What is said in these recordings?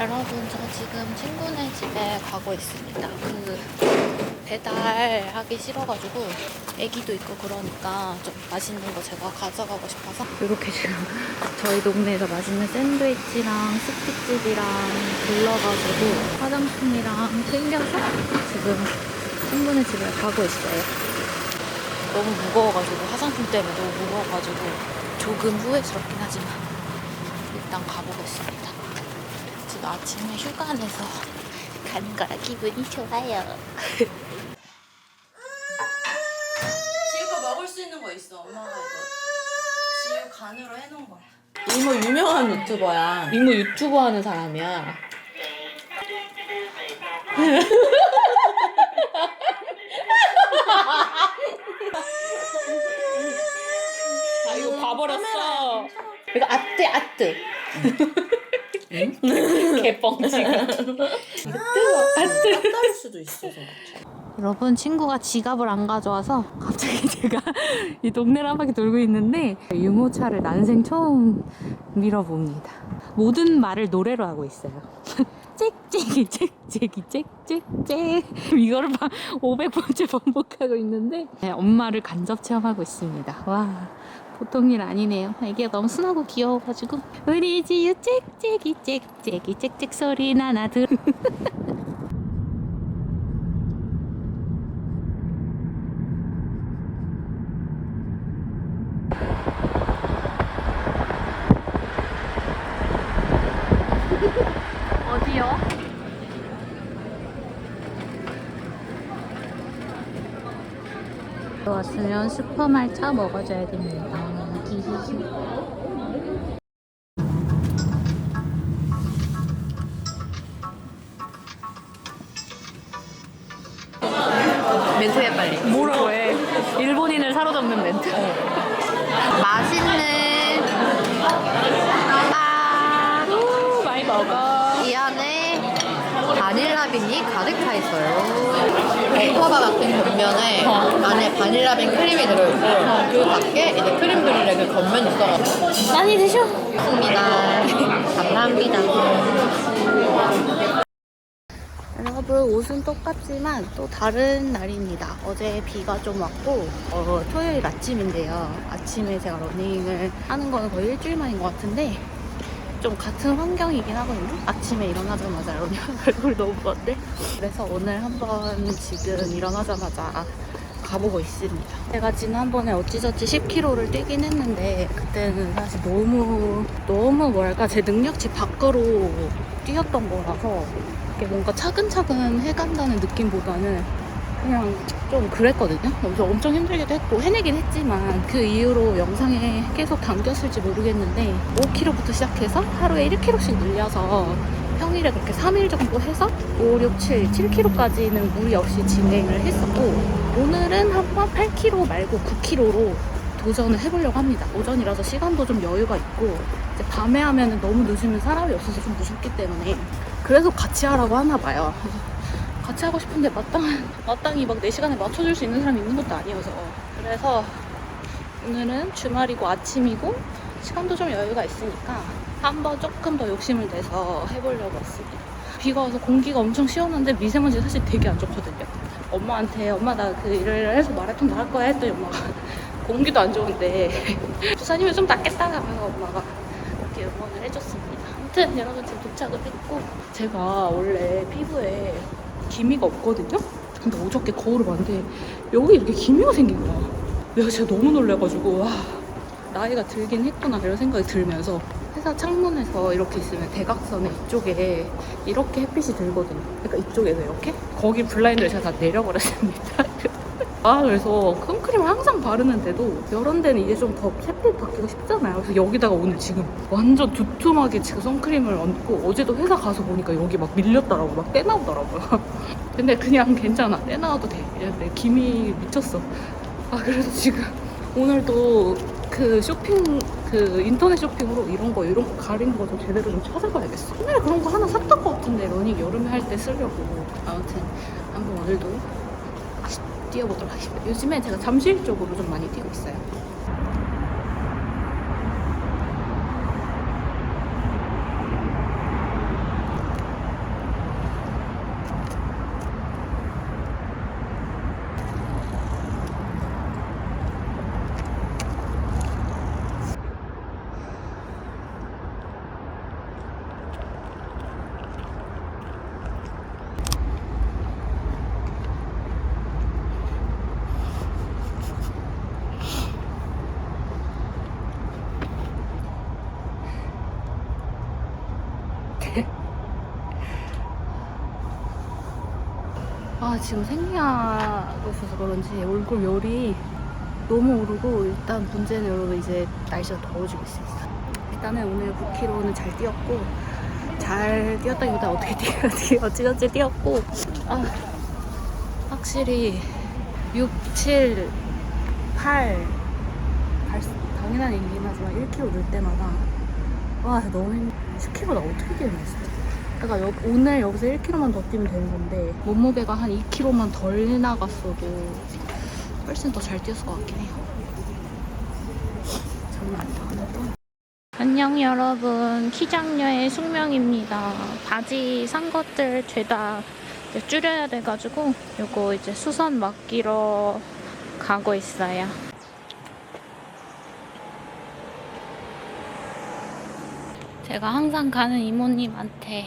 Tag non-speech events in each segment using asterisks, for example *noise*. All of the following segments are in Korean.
여러분 저 지금 친구네 집에 가고 있습니다. 그 배달하기 싫어가지고 애기도 있고 그러니까 좀 맛있는 거 제가 가져가고 싶어서 이렇게 지금 저희 동네에서 맛있는 샌드위치랑 스틱집이랑 불러가지고 화장품이랑 챙겨서 지금 친구네 집에 가고 있어요. 너무 무거워가지고 화장품 때문에 너무 무거워가지고 조금 후회스럽긴 하지만 일단 가보겠습니다. 지금 아침에 휴가 내서 가는 거라 기분이 좋아요. 지우 거 먹을 수 있는 거 있어. 엄마가 이거 지우 간으로 해놓은 거야. 이모 유명한 유튜버야. 이모 유튜버 하는 사람이야. 아 이거 봐버렸어. 이거 아트 아트. 개뻥치가. 따를 수도 있어서. 여러분 친구가 지갑을 안 가져와서 갑자기 *laughs* 제가 이 동네를 한 바퀴 돌고 있는데 유모차를 난생 처음 밀어봅니다. 모든 말을 노래로 하고 있어요. 짹짹이 짹짹이 짹짹짹 이거를 막 500번째 반복하고 있는데 네, 엄마를 간접 체험하고 있습니다. 와 보통 일 아니네요. 애기가 너무 순하고 귀여워가지고 우리 지유 짹짹이 짹짹이 짹짹 소리 나나 들? *laughs* 왔으면 슈퍼말차 먹어줘야 됩니다. 히히히. 멘트 해 빨리. 뭐라고 해? 일본인을 사로잡는 멘트. 맛있는 아, 우, 많이 먹어. 이 안에 바닐라빈이 가득 차 있어요. 버터바 같은 겉면에 안에 바닐라 빈 크림이 들어있고 그 밖에 이제 크림 브릴레 그 겉면이 있어가지고 많이 드셔. 좋습니다. 감사합니다. 여러분 옷은 똑같지만 또 다른 날입니다. 어제 비가 좀 왔고 어, 토요일 아침인데요. 아침에 제가 러닝을 하는 거는 거의 일주일 만인 것 같은데 좀 같은 환경이긴 하거든요. 아침에 일어나자마자 *laughs* 얼굴 너무 부었대. 그래서 오늘 한번 지금 일어나자마자 가보고 있습니다. 제가 지난번에 어찌저찌 10km를 뛰긴 했는데 그때는 사실 너무 너무 뭐랄까 제 능력치 밖으로 뛰었던 거라서 뭔가 차근차근 해간다는 느낌보다는 그냥 좀 그랬거든요. 그래서 엄청 힘들기도 했고 해내긴 했지만 그 이후로 영상에 계속 담겼을지 모르겠는데 5km부터 시작해서 하루에 1km씩 늘려서 평일에 그렇게 3일 정도 해서 5, 6, 7, 7km까지는 무리 없이 진행을 했었고 오늘은 한번 8km 말고 9km로 도전을 해보려고 합니다. 오전이라서 시간도 좀 여유가 있고 이제 밤에 하면은 너무 늦으면 사람이 없어서 좀 무섭기 때문에 그래서 같이 하라고 하나 봐요. 같이 하고 싶은데 마땅, 마땅히 막 4시간에 맞춰줄 수 있는 사람이 있는 것도 아니어서 그래서 오늘은 주말이고 아침이고 시간도 좀 여유가 있으니까 한번 조금 더 욕심을 내서 해보려고 했습니다. 비가 와서 공기가 엄청 시원한데 미세먼지 사실 되게 안 좋거든요. 엄마한테 엄마 나 그 일을 해서 마라톤 나갈 거야 했더니 엄마가 *laughs* 공기도 안 좋은데 *laughs* 부산이면 좀 낫겠다 하면서 엄마가 이렇게 응원을 해줬습니다. 아무튼 여러분 지금 도착을 했고 제가 원래 피부에 기미가 없거든요? 근데 어저께 거울을 봤는데 여기 이렇게 기미가 생긴 거야. 내가 진짜 너무 놀래가지고 와 나이가 들긴 했구나 이런 생각이 들면서 회사 창문에서 이렇게 있으면 대각선에 이쪽에 이렇게 햇빛이 들거든요. 그러니까 이쪽에서 이렇게 거기 블라인드를 제가 다 내려버렸습니다. *laughs* 아 그래서 선크림을 항상 바르는데도 이런 데는 이제 좀 더 햇빛 받기가 쉽잖아요. 그래서 여기다가 오늘 지금 완전 두툼하게 지금 선크림을 얹고 어제도 회사 가서 보니까 여기 막 밀렸더라고 막 떼나오더라고요. *laughs* 근데 그냥 괜찮아 떼나와도 돼. 내 김이 미쳤어. 아 그래서 지금 오늘도 그 쇼핑 그 인터넷 쇼핑으로 이런 거 이런 거 가린 거 좀 제대로 좀 찾아봐야겠어. 옛날에 그런 거 하나 샀던 거 같은데 러닝 여름에 할 때 쓰려고. 아무튼 한번 오늘도 뛰어보도록 하겠습니다. 요즘에 제가 잠실 쪽으로 좀 많이 뛰고 있어요. 아 지금 생리하고 있어서 그런지 얼굴 열이 너무 오르고 일단 문제는 여러분 이제 날씨가 더워지고 있습니다. 일단은 오늘 9km는 잘 뛰었고 잘 뛰었다기보다 어떻게 뛰었지 *laughs* 어찌저찌 뛰었고 아 확실히 6, 7, 8갈 수- 당연한 얘기긴 하지만 1km 늘 때마다 와 너무 힘 10km 나 어떻게 뛰어냈어 그러니까 여- 오늘 여기서 1km만 더 뛰면 되는 건데 몸무게가 한 2kg만 덜 나갔어도 훨씬 더 잘 뛰었을 것 같긴 해요. 장난 아니다. 안녕 여러분. 키장녀의 숙명입니다. 바지 산 것들 죄다 줄여야 돼가지고 요거 이제 수선 맡기러 가고 있어요. 제가 항상 가는 이모님한테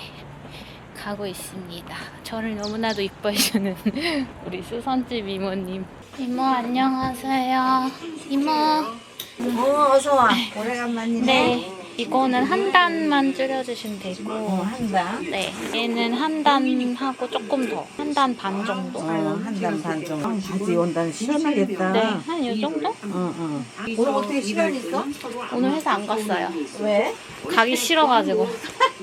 가고 있습니다. 저를 너무나도 이뻐해주는 *laughs* 우리 수선집 이모님. 이모 안녕하세요. 이모. 어, 어서 와. 오래간만이네. 네. 이거는 한 단만 줄여주시면 되고. 어, 한다. 네. 얘는 한 단하고 조금 더. 한 단 반 정도. 어, 한단 반 정도. 바지 온단 시원하겠다. 네. 한 이 정도? 응, 응. 오늘 어떻게 시간 있어? 오늘 회사 안 갔어요. 왜? 가기 싫어가지고.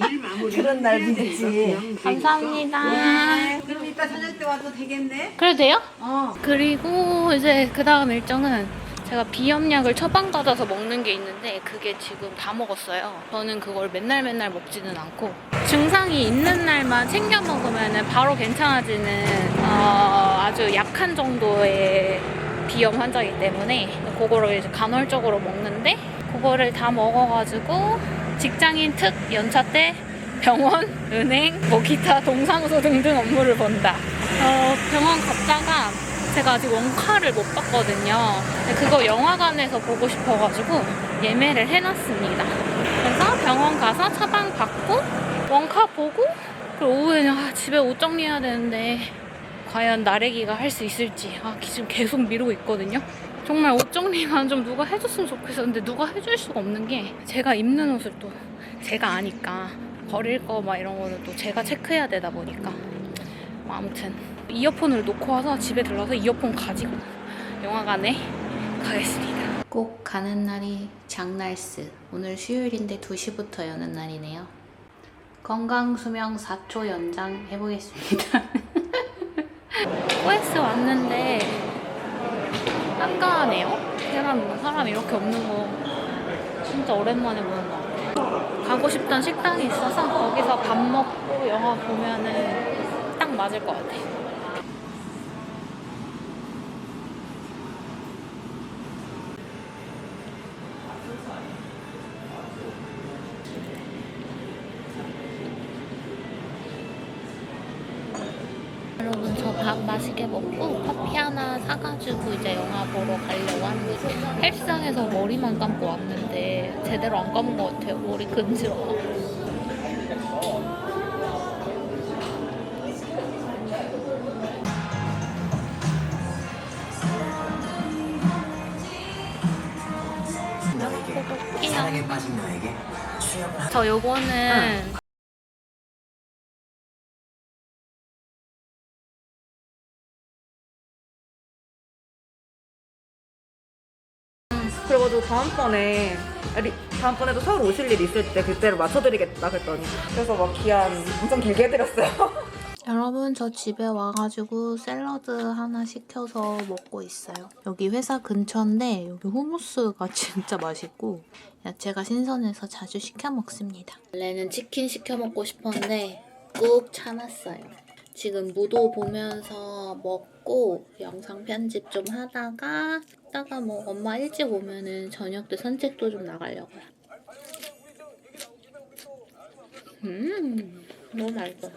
*laughs* 그런 날 있지. 감사합니다. 그럼 이따 저녁 때 와도 되겠네? 그래도 돼요? 어. 그리고 이제 그 다음 일정은 제가 비염약을 처방받아서 먹는 게 있는데 그게 지금 다 먹었어요. 저는 그걸 맨날 맨날 먹지는 않고 증상이 있는 날만 챙겨 먹으면 바로 괜찮아지는 어, 아주 약한 정도의 비염 환자이기 때문에 그거를 이제 간헐적으로 먹는데 그거를 다 먹어가지고 직장인 특 연차 때 병원, 은행, 뭐 기타 동사무소 등등 업무를 본다. 어, 병원 갔다가 제가 아직 원카를 못 봤거든요. 그거 영화관에서 보고 싶어가지고 예매를 해놨습니다. 그래서 병원 가서 처방 받고 원카 보고 그리고 오후에는 아, 집에 옷 정리해야 되는데 과연 나래기가 할 수 있을지 아, 지금 계속 미루고 있거든요. 정말 옷 정리만 좀 누가 해줬으면 좋겠어. 근데 누가 해줄 수가 없는 게 제가 입는 옷을 또 제가 아니까 버릴 거 막 이런 거는 또 제가 체크해야 되다 보니까 뭐 아무튼 이어폰을 놓고 와서 집에 들러서 이어폰 가지고 영화관에 가겠습니다. 꼭 가는 날이 장날스. 오늘 수요일인데 2시부터 여는 날이네요. 건강 수명 4초 연장 해보겠습니다. *laughs* OS 왔는데 깜깜하네요. 사람, 사람 이렇게 없는 거 진짜 오랜만에 보는 것 같아요. 가고 싶던 식당이 있어서 거기서 밥 먹고 영화 보면은 딱 맞을 것 같아요. 여러분 저 밥 맛있게 먹고 커피 하나 사가지고 이제 영화 보러 가려고 합니다. 헬스장에서 머리만 감고 왔는데 제대로 안 감은 것 같아요. 머리 근지러워. 저 요거는 그래가지고 다음번에 아니, 다음번에도 서울 오실 일 있을 때 그때로 맞춰드리겠다 그랬더니 그래서 막 기한 엄청 길게 해드렸어요 *laughs* 여러분 저 집에 와가지고 샐러드 하나 시켜서 먹고 있어요. 여기 회사 근처인데 여기 후무스가 *laughs* 진짜 맛있고 야채가 신선해서 자주 시켜 먹습니다. 원래는 치킨 시켜 먹고 싶었는데 꾹 참았어요. 지금 무도 보면서 먹고 영상 편집 좀 하다가 이따가 뭐 엄마 일찍 오면은 저녁 때 산책도 좀 나가려고요. 음 너무 맛있어.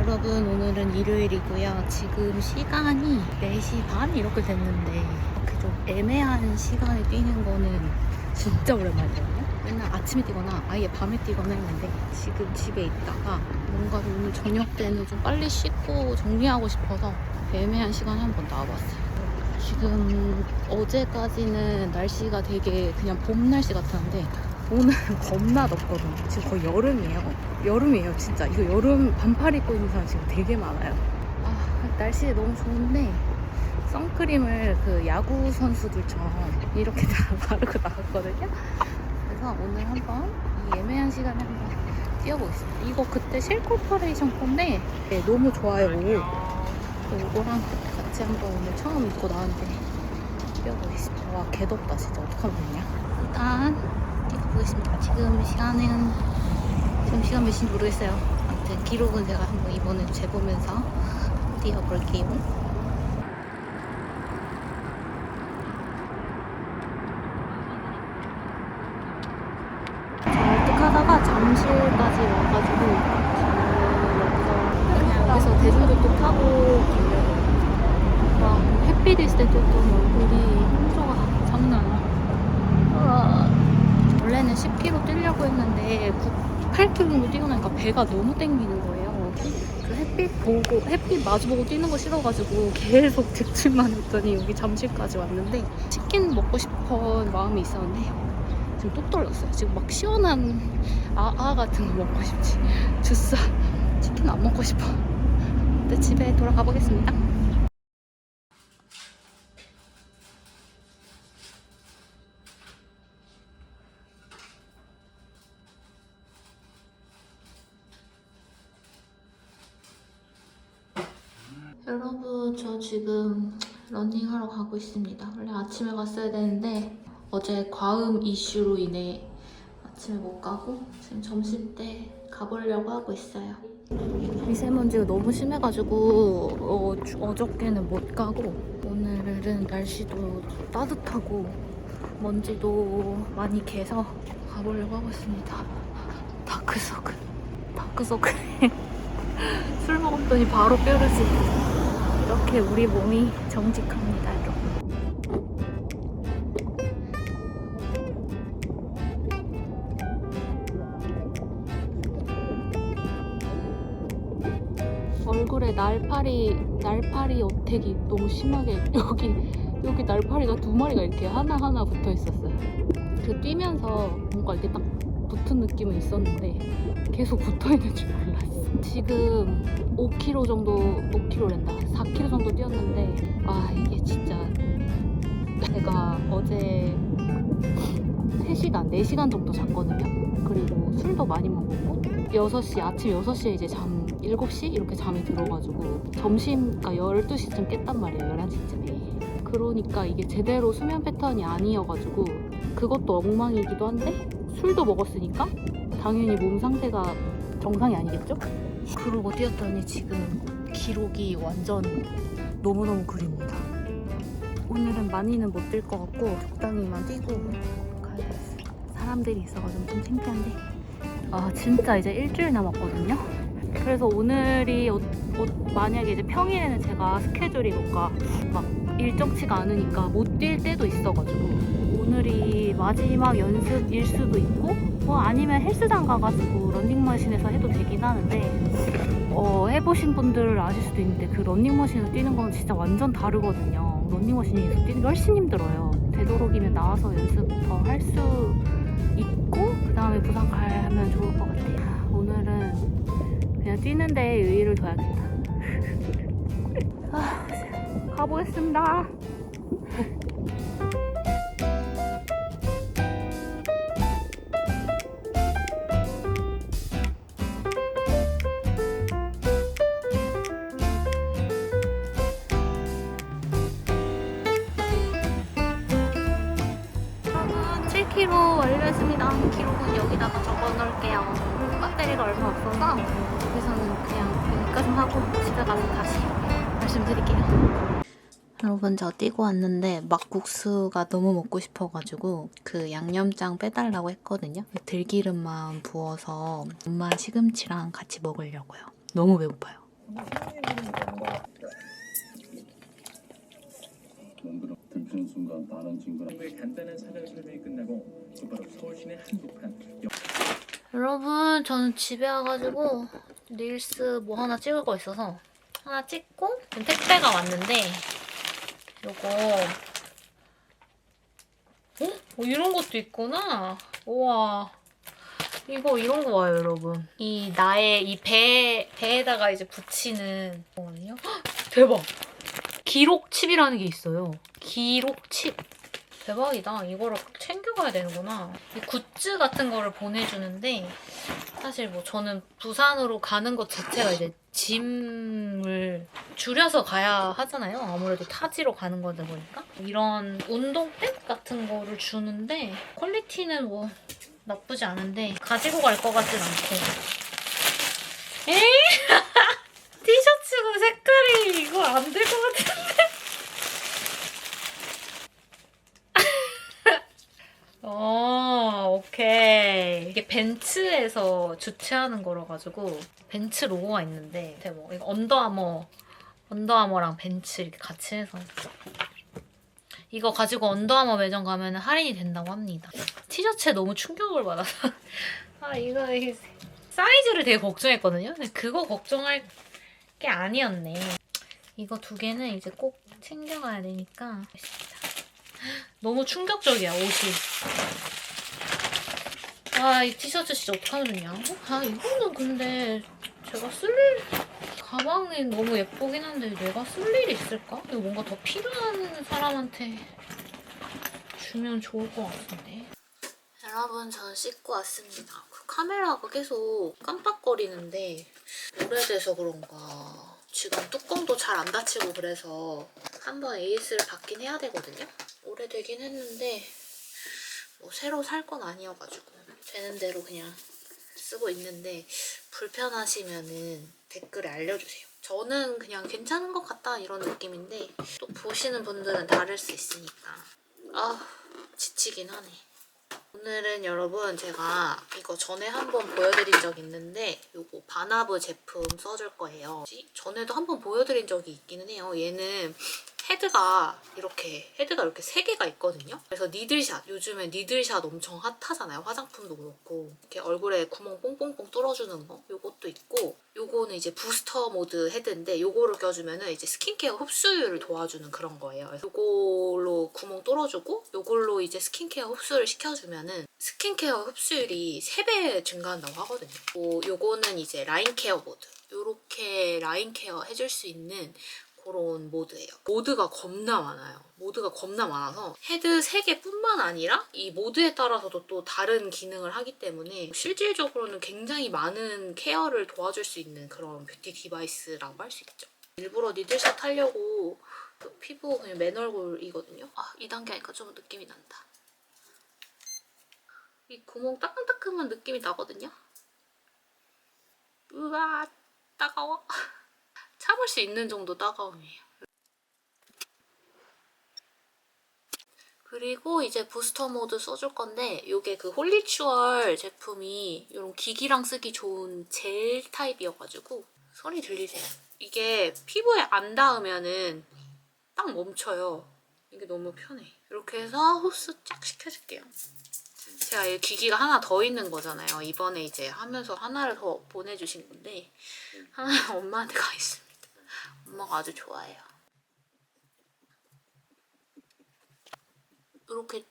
여러분 오늘은 일요일이고요. 지금 시간이 4시 반 이렇게 됐는데 이렇게 좀 애매한 시간에 뛰는 거는 진짜 오랜만이거든요. 맨날 아침에 뛰거나 아예 밤에 뛰거나 했는데 지금 집에 있다가 뭔가 오늘 저녁 때는 좀 빨리 씻고 정리하고 싶어서 애매한 시간에 한번 나와봤어요. 지금 어제까지는 날씨가 되게 그냥 봄 날씨 같았는데 오늘 겁나 덥거든요. 지금 거의 여름이에요. 여름이에요, 진짜. 이거 여름 반팔 입고 있는 사람 지금 되게 많아요. 아, 날씨 너무 좋은데 선크림을 그 야구 선수들처럼 이렇게 다 *laughs* 바르고 나갔거든요. 그래서 오늘 한번 이 애매한 시간에 한번 뛰어보겠습니다. 이거 그때 실 코퍼레이션 건데 네, 너무 좋아요. 이거랑 같이 한번 오늘 처음 입고 나왔는데 뛰어보겠습니다. 와 개덥다 진짜 어떡하면 되냐. 일단 뛰어보겠습니다. 지금 시간은 지금 시간 몇 시인지 모르겠어요. 아무튼 기록은 제가 한번 이번에 재보면서 뛰어볼게요. 잠실까지 와가지고 지금 여기서 여기서 대중교통 타고 가려고 와 햇빛 있을 때 조금 얼굴이 홍조가 장난 아니야. 원래는 10km 뛰려고 했는데 8km 뛰고 나니까 배가 너무 땡기는 거예요 그 햇빛 보고 햇빛 마주보고 뛰는 거 싫어가지고 계속 *laughs* 직진만 했더니 여기 잠실까지 왔는데 치킨 먹고 싶은 마음이 있었는데 지금 뚝 떨렸어요. 지금 막 시원한 아, 아 같은 거 먹고 싶지. *laughs* 주스, 치킨 안 먹고 싶어. 근데 집에 돌아가 보겠습니다. 여러분, 저 지금 러닝하러 가고 있습니다. 원래 아침에 갔어야 되는데 어제 과음 이슈로 인해 아침에 못 가고 지금 점심 때 가보려고 하고 있어요. 미세먼지가 너무 심해가지고 어, 어저께는 못 가고 오늘은 날씨도 따뜻하고 먼지도 많이 개서 가보려고 하고 있습니다. 다크서클, 다크서클. *laughs* 술 먹었더니 바로 뾰루지. 이렇게 우리 몸이 정직합니다, 날파리 어택이 너무 심하게 *laughs* 여기 여기 날파리가 두 마리가 이렇게 하나 하나 붙어 있었어요. 그 뛰면서 뭔가 이렇게 딱 붙은 느낌은 있었는데 계속 붙어 있는 줄 몰랐어. 지금 5km 정도 5km랜다 4km 정도 뛰었는데 아 이게 진짜 제가 어제 3시간 4시간 정도 잤거든요. 그리고 술도 많이 먹었고 6시 아침 6시에 이제 잠 7시? 이렇게 잠이 들어가지고 점심 그러니까 12시쯤 깼단 말이에요 11시쯤에. 그러니까 이게 제대로 수면 패턴이 아니어가지고 그것도 엉망이기도 한데 술도 먹었으니까 당연히 몸 상태가 정상이 아니겠죠? 그러고 뛰었더니 지금 기록이 완전 너무너무 그립니다. 오늘은 많이는 못 뛸 것 같고 적당히만 뛰고 가야 되겠어요 사람들이 있어가지고 좀 창피한데. 아 진짜 이제 일주일 남았거든요. 그래서 오늘이 어, 어, 만약에 이제 평일에는 제가 스케줄이 뭔가 막 일정치가 않으니까 못 뛸 때도 있어가지고 오늘이 마지막 연습일 수도 있고 뭐 아니면 헬스장 가가지고 런닝머신에서 해도 되긴 하는데 어, 해보신 분들 아실 수도 있는데 그 런닝머신에서 뛰는 건 진짜 완전 다르거든요. 런닝머신에서 뛰는 게 훨씬 힘들어요. 되도록이면 나와서 연습 더할수 있고 그 다음에 부산 가면 좋을 것 같아요. 그냥 뛰는데 의의를 둬야겠다. 아, 가보겠습니다. 여러분 7km 완료했습니다. 기록은 여기다가 적어 놓을게요. 배터리가 얼마 없어서 여기서는 그냥 여기까지 하고 집에 가서 다시 말씀드릴게요. 여러분 저 뛰고 왔는데 막국수가 너무 먹고 싶어가지고 그 양념장 빼달라고 했거든요. 들기름만 부어서 엄마 시금치랑 같이 먹으려고요. 너무 배고파요. 들키는 순간 다른 친구랑 의 간단한 사전 설명이 끝나고 곧바로 서울 시내 한복판 여러분 저는 집에 와가지고 릴스 뭐 하나 찍을 거 있어서 하나 찍고 지금 택배가 왔는데 요거 어? 어, 이런 것도 있구나. 우와. 이거 이런 거 봐요, 여러분. 이 나의 이 배, 배에다가 이제 붙이는 거거든요. 헉, *gasps* 대박! 기록 칩이라는 게 있어요. 기록 칩. 대박이다. 이거를 꼭 챙겨가야 되는구나. 이 굿즈 같은 거를 보내주는데 사실 뭐 저는 부산으로 가는 것 자체가 이제 짐을 줄여서 가야 하잖아요. 아무래도 타지로 가는 거다 보니까. 이런 운동백 같은 거를 주는데 퀄리티는 뭐 나쁘지 않은데 가지고 갈 것 같진 않고. 에이! *laughs* 티셔츠 색깔이 이거 안 될 것 같은데. 어, 오케이. 이게 벤츠에서 주최하는 거라 가지고 벤츠 로고가 있는데 대박. 이거 언더아머 언더아머랑 벤츠 이렇게 같이 해서 이거 가지고 언더아머 매장 가면 할인이 된다고 합니다. 티셔츠에 너무 충격을 받아서 *laughs* 아 이거 사이즈를 되게 걱정했거든요. 근데 그거 걱정할 게 아니었네. 이거 두 개는 이제 꼭 챙겨가야 되니까 *gasps* 너무 충격적이야 옷이. 아 이 티셔츠 진짜 어떡하면 좋냐? 아 이거는 근데 제가 쓸 일... 가방이 너무 예쁘긴 한데 내가 쓸 일이 있을까? 이거 뭔가 더 필요한 사람한테 주면 좋을 것 같은데. 여러분 저는 씻고 왔습니다. 그 카메라가 계속 깜빡거리는데 오래돼서 그런가 지금 뚜껑도 잘 안 닫히고 그래서 한번 AS를 받긴 해야 되거든요. 오래되긴 했는데 뭐 새로 살 건 아니어가지고 되는 대로 그냥 쓰고 있는데 불편하시면은 댓글에 알려주세요. 저는 그냥 괜찮은 것 같다 이런 느낌인데 또 보시는 분들은 다를 수 있으니까 아 지치긴 하네. 오늘은 여러분 제가 이거 전에 한번 보여드린 적 있는데 요거 바나브 제품 써줄 거예요. 전에도 한번 보여드린 적이 있기는 해요. 얘는 헤드가 이렇게 헤드가 이렇게 세 개가 있거든요. 그래서 니들샷 요즘에 니들샷 엄청 핫하잖아요. 화장품도 그렇고 이렇게 얼굴에 구멍 뽕뽕뽕 뚫어주는 거 요것도 있고 요거는 이제 부스터 모드 헤드인데 요거를 껴주면은 이제 스킨케어 흡수율을 도와주는 그런 거예요. 요걸로 구멍 뚫어주고 요걸로 이제 스킨케어 흡수를 시켜주면은 스킨케어 흡수율이 3배 증가한다고 하거든요. 뭐 요거는 이제 라인 케어 모드. 요렇게 라인 케어 해줄 수 있는 그런 모드예요. 모드가 겁나 많아요. 모드가 겁나 많아서 헤드 3개뿐만 아니라 이 모드에 따라서도 또 다른 기능을 하기 때문에 실질적으로는 굉장히 많은 케어를 도와줄 수 있는 그런 뷰티 디바이스라고 할 수 있죠. 일부러 니들샷 하려고 그 피부 그냥 맨 얼굴이거든요. 아, 2단계 하니까 좀 느낌이 난다. 이 구멍 따끔따끔한 느낌이 나거든요. 우와, 따가워. 참을 수 있는 정도 따가움이에요. 그리고 이제 부스터 모드 써줄 건데 이게 그 홀리추얼 제품이 이런 기기랑 쓰기 좋은 젤 타입이어가지고 소리 들리세요? 이게 피부에 안 닿으면은 딱 멈춰요. 이게 너무 편해. 이렇게 해서 흡수 쫙 시켜줄게요. 제가 이 기기가 하나 더 있는 거잖아요. 이번에 이제 하면서 하나를 더 보내주신 건데 하나 엄마한테 가 있습니다. 엄마가 아주 좋아해요. 이렇게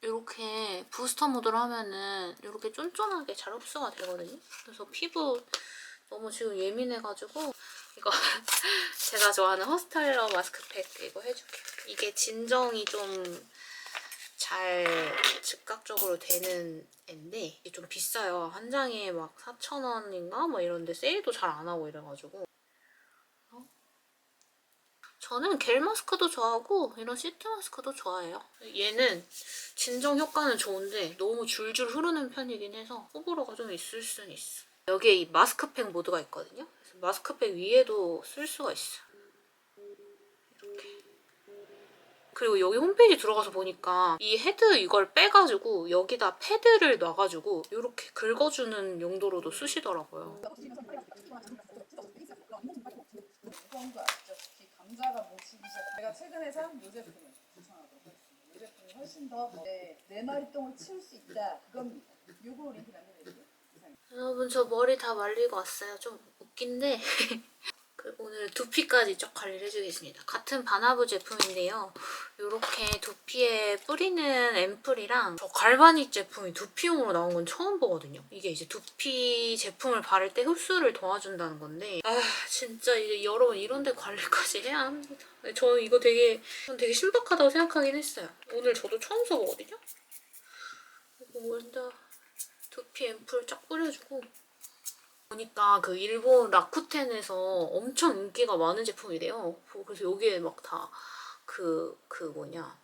이렇게 부스터 모드로 하면은 이렇게 쫀쫀하게 잘 흡수가 되거든요. 그래서 피부 너무 지금 예민해가지고 이거 *laughs* 제가 좋아하는 허스타일러 마스크팩 이거 해줄게요. 이게 진정이 좀 잘 즉각적으로 되는 앤데 이게 좀 비싸요. 한 장에 막 4,000원인가? 뭐 이런데 세일도 잘 안 하고 이래가지고 어? 저는 겔 마스크도 좋아하고 이런 시트 마스크도 좋아해요. 얘는 진정 효과는 좋은데 너무 줄줄 흐르는 편이긴 해서 호불호가 좀 있을 수는 있어. 여기에 이 마스크팩 모드가 있거든요. 그래서 마스크팩 위에도 쓸 수가 있어. 이렇게. 그리고 여기 홈페이지 들어가서 보니까 이 헤드 이걸 빼가지고 여기다 패드를 놔가지고 이렇게 긁어주는 용도로도 쓰시더라고요. 특히 감자가 뭉치기 시작. 제가 최근에 산요 제품은 이상하더라고요. 이 제품이 훨씬 더 내, 내 마리똥을 치울 수 있다. 그겁니다. 요거 링크 남겨드릴게요. 여러분 저 머리 다 말리고 왔어요. 좀 웃긴데 *laughs* 오늘 두피까지 쫙 관리를 해주겠습니다. 같은 바나브 제품인데요. 이렇게 두피에 뿌리는 앰플이랑 저 갈바닉 제품이 두피용으로 나온 건 처음 보거든요. 이게 이제 두피 제품을 바를 때 흡수를 도와준다는 건데 아 진짜 이제 여러분 이런 데 관리까지 해야 합니다. 저는 이거 되게 전 되게 신박하다고 생각하긴 했어요. 오늘 저도 처음 써보거든요. 이거 먼저 두피 앰플 쫙 뿌려주고 보니까 그 일본 라쿠텐에서 엄청 인기가 많은 제품이래요. 그래서 여기에 막 다 그 그 뭐냐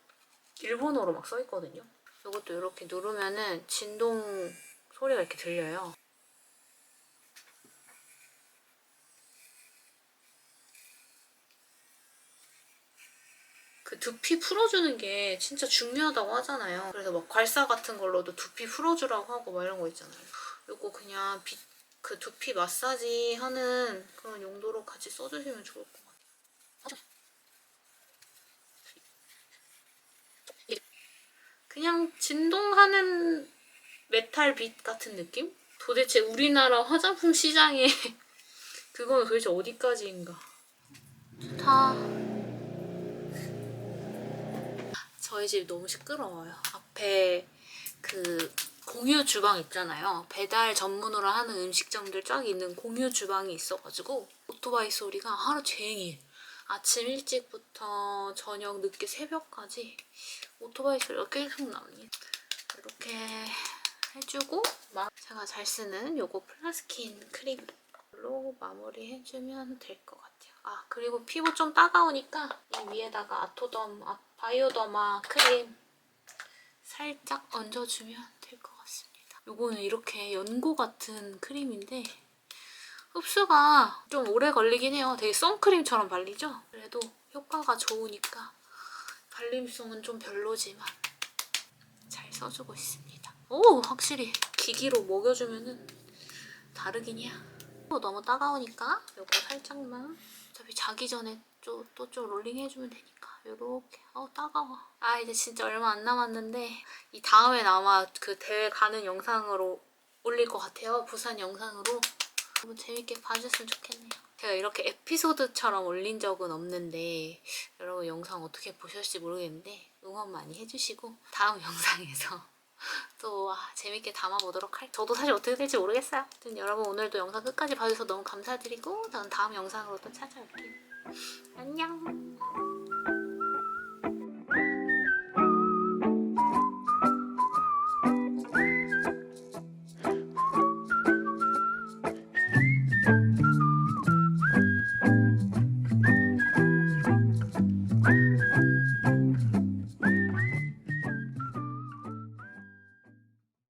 일본어로 막 써 있거든요. 이것도 이렇게 누르면은 진동 소리가 이렇게 들려요. 그 두피 풀어주는 게 진짜 중요하다고 하잖아요. 그래서 막 괄사 같은 걸로도 두피 풀어주라고 하고 막 이런 거 있잖아요. 이거 그냥 비- 그 두피 마사지 하는 그런 용도로 같이 써주시면 좋을 것 같아요. 그냥 진동하는 메탈 빛 같은 느낌? 도대체 우리나라 화장품 시장에 *laughs* 그거는 도대체 어디까지인가? 좋다. 저희 집 너무 시끄러워요. 앞에 그 공유 주방 있잖아요. 배달 전문으로 하는 음식점들 쫙 있는 공유 주방이 있어가지고 오토바이 소리가 하루 종일 아침 일찍부터 저녁 늦게 새벽까지 오토바이 소리가 계속 납니다. 이렇게 해주고 마- 제가 잘 쓰는 요거 플라스킨 크림로 마무리해주면 될 것 같아요. 아 그리고 피부 좀 따가우니까 이 위에다가 아토덤, 아, 바이오더마 크림 살짝 얹어주면. 요거는 이렇게 연고 같은 크림인데 흡수가 좀 오래 걸리긴 해요. 되게 선크림처럼 발리죠? 그래도 효과가 좋으니까 발림성은 좀 별로지만 잘 써주고 있습니다. 오! 확실히 기기로 먹여주면은 다르긴 해요. 너무 따가우니까 요거 살짝만 어차피 자기 전에 또좀 롤링 해주면 되니까 요렇게. 어 따가워. 아 이제 진짜 얼마 안 남았는데 이 다음엔 아마 그 대회 가는 영상으로 올릴 것 같아요. 부산 영상으로. 너무 재밌게 봐주셨으면 좋겠네요. 제가 이렇게 에피소드처럼 올린 적은 없는데 여러분 영상 어떻게 보셨을지 모르겠는데 응원 많이 해주시고 다음 *laughs* 영상에서 또 아, 재밌게 담아보도록 할 저도 사실 어떻게 될지 모르겠어요. 아무튼 여러분 오늘도 영상 끝까지 봐주셔서 너무 감사드리고 저는 다음 영상으로 또 찾아올게요. 안녕